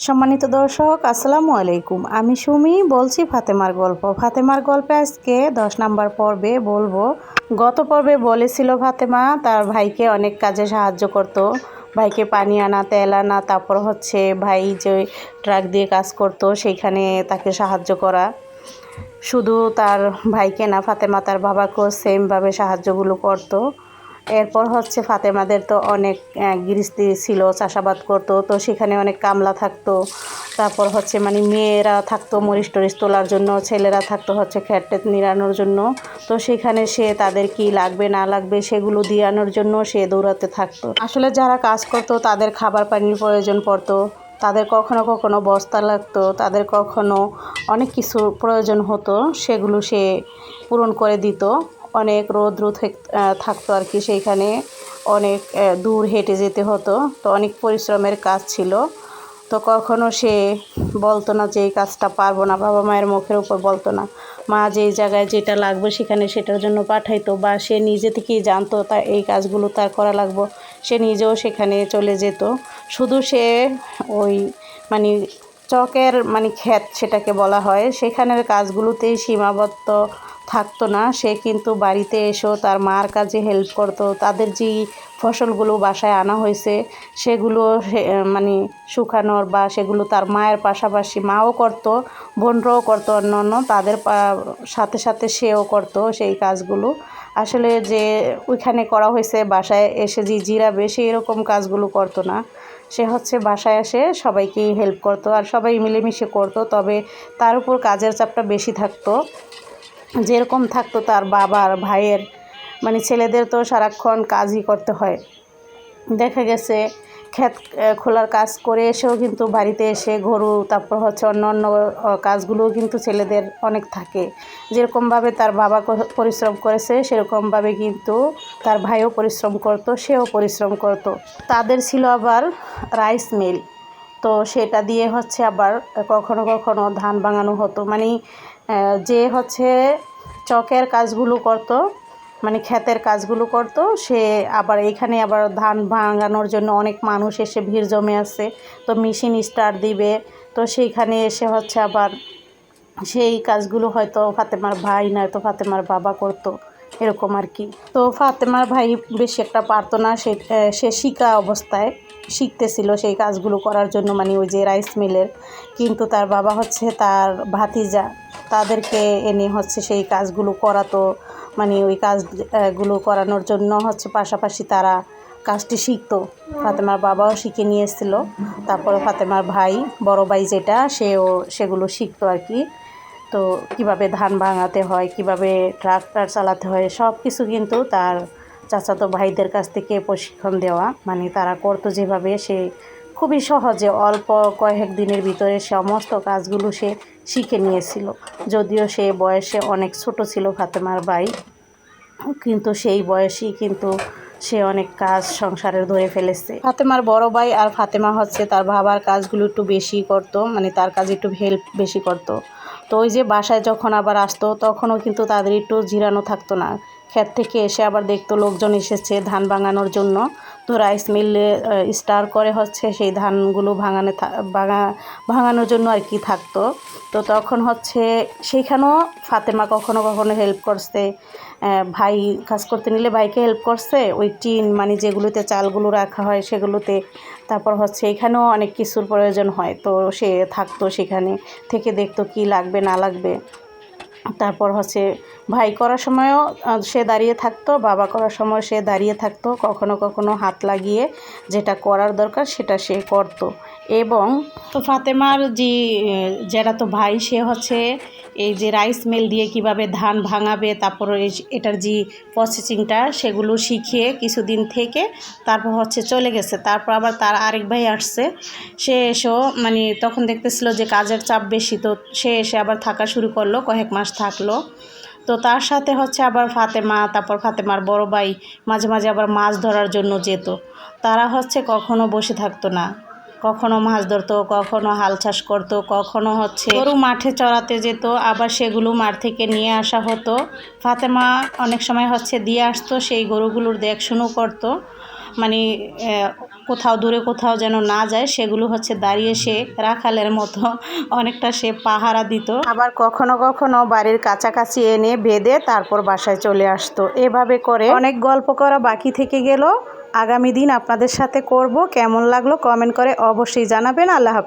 সম্মানিত দর্শক, আসসালামু আলাইকুম। আমি সুমি, বলছি ফাতেমার গল্প। ফাতেমার গল্পে আজকে দশ নাম্বার পর্বে বলব। গত পর্বে বলেছিল ফাতেমা, তার ভাইকে অনেক কাজে সাহায্য করত। ভাইকে পানি আনা, তেল আনা, তারপর হচ্ছে ভাই যে ট্রাক দিয়ে কাজ করত, সেইখানে তাকে সাহায্য করা। শুধু তার ভাইকে না, ফাতেমা তার বাবাকেও সেমভাবে সাহায্যগুলো করতো। এরপর হচ্ছে ফাতেমাদের তো অনেক গৃহস্থী ছিল, চাষাবাদ করতো, তো সেখানে অনেক কামলা থাকতো। তারপর হচ্ছে মানে মেয়েরা থাকতো, মরিচ টরিচ তোলার জন্য, ছেলেরা থাকতো হচ্ছে খ্যাট ট্যাট নিরানোর জন্য। তো সেখানে সে তাদের কি লাগবে, না লাগবে, সেগুলো দিয়ে আনার জন্য সে দৌড়াতে থাকতো। আসলে যারা কাজ করতো, তাদের খাবার পানির প্রয়োজন পড়তো। তাদের কখনো কখনো বস্তা লাগতো, তাদের কখনো অনেক কিছু প্রয়োজন হতো, সেগুলো সে পূরণ করে দিত। অনেক রৌদ্র থেক- থাকতো আর কি সেইখানে। অনেক দূর হেঁটে যেতে হতো। তো অনেক পরিশ্রমের কাজ ছিল। তো কখনো সে বলতো না যে এই কাজটা পারব না, বাবা মায়ের মুখের উপর বলতো না। মা যেই জায়গায় যেটা লাগবে সেখানে সেটার জন্য পাঠাইতো বা সে নিজে থেকেই জানতো তা এই কাজগুলো তার করা লাগবো। সে নিজেও সেখানে চলে যেত। শুধু সে ওই মানে চকের মানে ক্ষেত সেটাকে বলা হয়, সেখানের কাজগুলোতেই সীমাবদ্ধ থাকতো না। সে কিন্তু বাড়িতে এসেও তার মার কাজে হেল্প করতো। তাদের যে ফসলগুলো বাসায় আনা হয়েছে, সেগুলো মানে শুকানোর বা সেগুলো তার মায়ের পাশাপাশি মাও করতো, বোনরাও করতো অন্য অন্য তাদের সাথে সাথে সেও করতো সেই কাজগুলো। আসলে যে ওইখানে করা হয়েছে, বাসায় এসে যে জিরা বেশি এরকম কাজগুলো করতো না। সে হচ্ছে বাসায় এসে সবাইকে হেল্প করতো আর সবাই মিলেমিশে করতো, তবে তার উপর কাজের চাপটা বেশি থাকতো। যেরকম থাকতো তার বাবার ভাইয়ের মানে ছেলেদের তো সারাক্ষণ কাজই করতে হয়। দেখা গেছে ক্ষেত খোলার কাজ করে এসেও কিন্তু বাড়িতে এসে গরু, তারপর হচ্ছে অন্য অন্য কাজগুলোও কিন্তু ছেলেদের অনেক থাকে। যেরকমভাবে তার বাবা পরিশ্রম করেছে, সেরকমভাবে কিন্তু তার ভাইও পরিশ্রম করতো, সেও পরিশ্রম করতো। তাদের ছিল আবার রাইস মিল। তো সেটা দিয়ে হচ্ছে আবার কখনো কখনো ধান ভাঙানো হতো। মানে যে হচ্ছে চকের কাজগুলো করতো মানে ক্ষেতের কাজগুলো করতো। সে আবার এখানে আবার ধান ভাঙানোর জন্য অনেক মানুষ এসে ভিড় জমে আছে। তো মেশিন স্টার্ট দিবে। তো সেইখানে এসে হচ্ছে আবার সেই কাজগুলো হয়তো ফাতেমার ভাই নয়তো ফাতেমার বাবা করতো। এরকম আর কি। তো ফাতেমার ভাই বেশি একটা পারতো না। সে সে শিকা অবস্থায় শিখতেছিল সেই কাজগুলো করার জন্য মানে ওই যে রাইস মিলের। কিন্তু তার বাবা হচ্ছে তার ভাতিজা। তাদেরকে এনে হচ্ছে সেই কাজগুলো করাতো। মানে ওই কাজগুলো করানোর জন্য হচ্ছে পাশাপাশি তারা কাজটি শিখতো। ফাতেমার বাবাও শিখে নিয়ে এসেছিল। তারপরে ফাতেমার ভাই, বড় ভাই যেটা, সেও সেগুলো শিখতো আর কি। তো কীভাবে ধান ভাঙাতে হয়, কীভাবে ট্রাক্টর চালাতে হয় সব কিছু কিন্তু তার চাচাতো ভাইদের কাছ থেকে প্রশিক্ষণ দেওয়া। মানে তারা করতো যেভাবে, সে খুবই সহজে অল্প কয়েক দিনের ভিতরে সমস্ত কাজগুলো সে শিখে নিয়েছিল। যদিও সে বয়সে অনেক ছোট ছিল ফাতেমার ভাই, কিন্তু সেই বয়সেই কিন্তু সে অনেক কাজ সংসারের ধরে ফেলেছে। ফাতেমার বড় ভাই আর ফাতেমা হচ্ছে তার বাবার কাজগুলো একটু বেশি করতো মানে তার কাজে একটু হেল্প বেশি করতো। তো ওই যে বাসায় যখন আবার আসতো, তখনও কিন্তু তাদের একটু জিরানো থাকতো না। ক্ষেত থেকে এসে আবার দেখতো লোকজন এসেছে ধান ভাঙানোর জন্য। তো রাইস মিলে স্টার করে হচ্ছে সেই ধানগুলো ভাঙানো ভাঙা, ভাঙানোর জন্য আর কি থাকতো। তো তখন হচ্ছে সেইখানেও ফাতেমা কখনো কখনো হেল্প করছে। ভাই কাজ করতে নিলে ভাইকে হেল্প করছে। ওই টিন মানে যেগুলোতে চালগুলো রাখা হয় সেগুলোতে। তারপর হচ্ছে এখানেও অনেক কিছুর প্রয়োজন হয়। তো সে থাকতো সেখানে, থেকে দেখতো কি লাগবে না লাগবে। তারপর হচ্ছে ভাই করার সময়ও সে দাঁড়িয়ে থাকতো, বাবা করার সময় সে দাঁড়িয়ে থাকতো, কখনো কখনো হাত লাগিয়ে যেটা করার দরকার সেটা সে করতো। এবং তো ফাতেমার যে যেটা তো ভাই, সে হচ্ছে এই যে রাইস মিল দিয়ে কীভাবে ধান ভাঙাবে, তারপর এটার যে প্রসেসিংটা সেগুলো শিখিয়ে কিছুদিন থেকে তারপর হচ্ছে চলে গেছে। তারপর আবার তার আরেক ভাই আসছে। সে এসেও মানে তখন দেখতেছিল যে কাজের চাপ বেশি, তো সে এসে আবার থাকা শুরু করল, কয়েক মাস থাকল। তো তার সাথে হচ্ছে আবার ফাতেমা, তারপর ফাতেমার বড় ভাই, মাঝে মাঝে আবার মাছ ধরার জন্য যেত। তারা হচ্ছে কখনো বসে থাকতো না। কখনো মাছ ধরতো, কখনো হাল চাষ করতো, কখনো হচ্ছে গরু মাঠে চড়াতে যেত, আবার সেগুলো মাঠ থেকে নিয়ে আসা হতো। ফাতেমা অনেক সময় হচ্ছে দিয়ে আসতো, সেই গরুগুলোর দেখশুনো করতো। মানে কোথাও দূরে কোথাও যেন না যায়, সেগুলো হচ্ছে দাঁড়িয়ে সে রাখালের মতো অনেকটা সে পাহারা দিত। আবার কখনো কখনো বাড়ির কাছাকাছি এনে বেঁধে তারপর বাসায় চলে আসতো। এভাবে করে অনেক গল্প করা বাকি থেকে গেল। আগামী দিন আপনাদের সাথে করব। কেমন লাগল কমেন্ট করে অবশ্যই জানাবেন। আল্লাহ হাফিজ।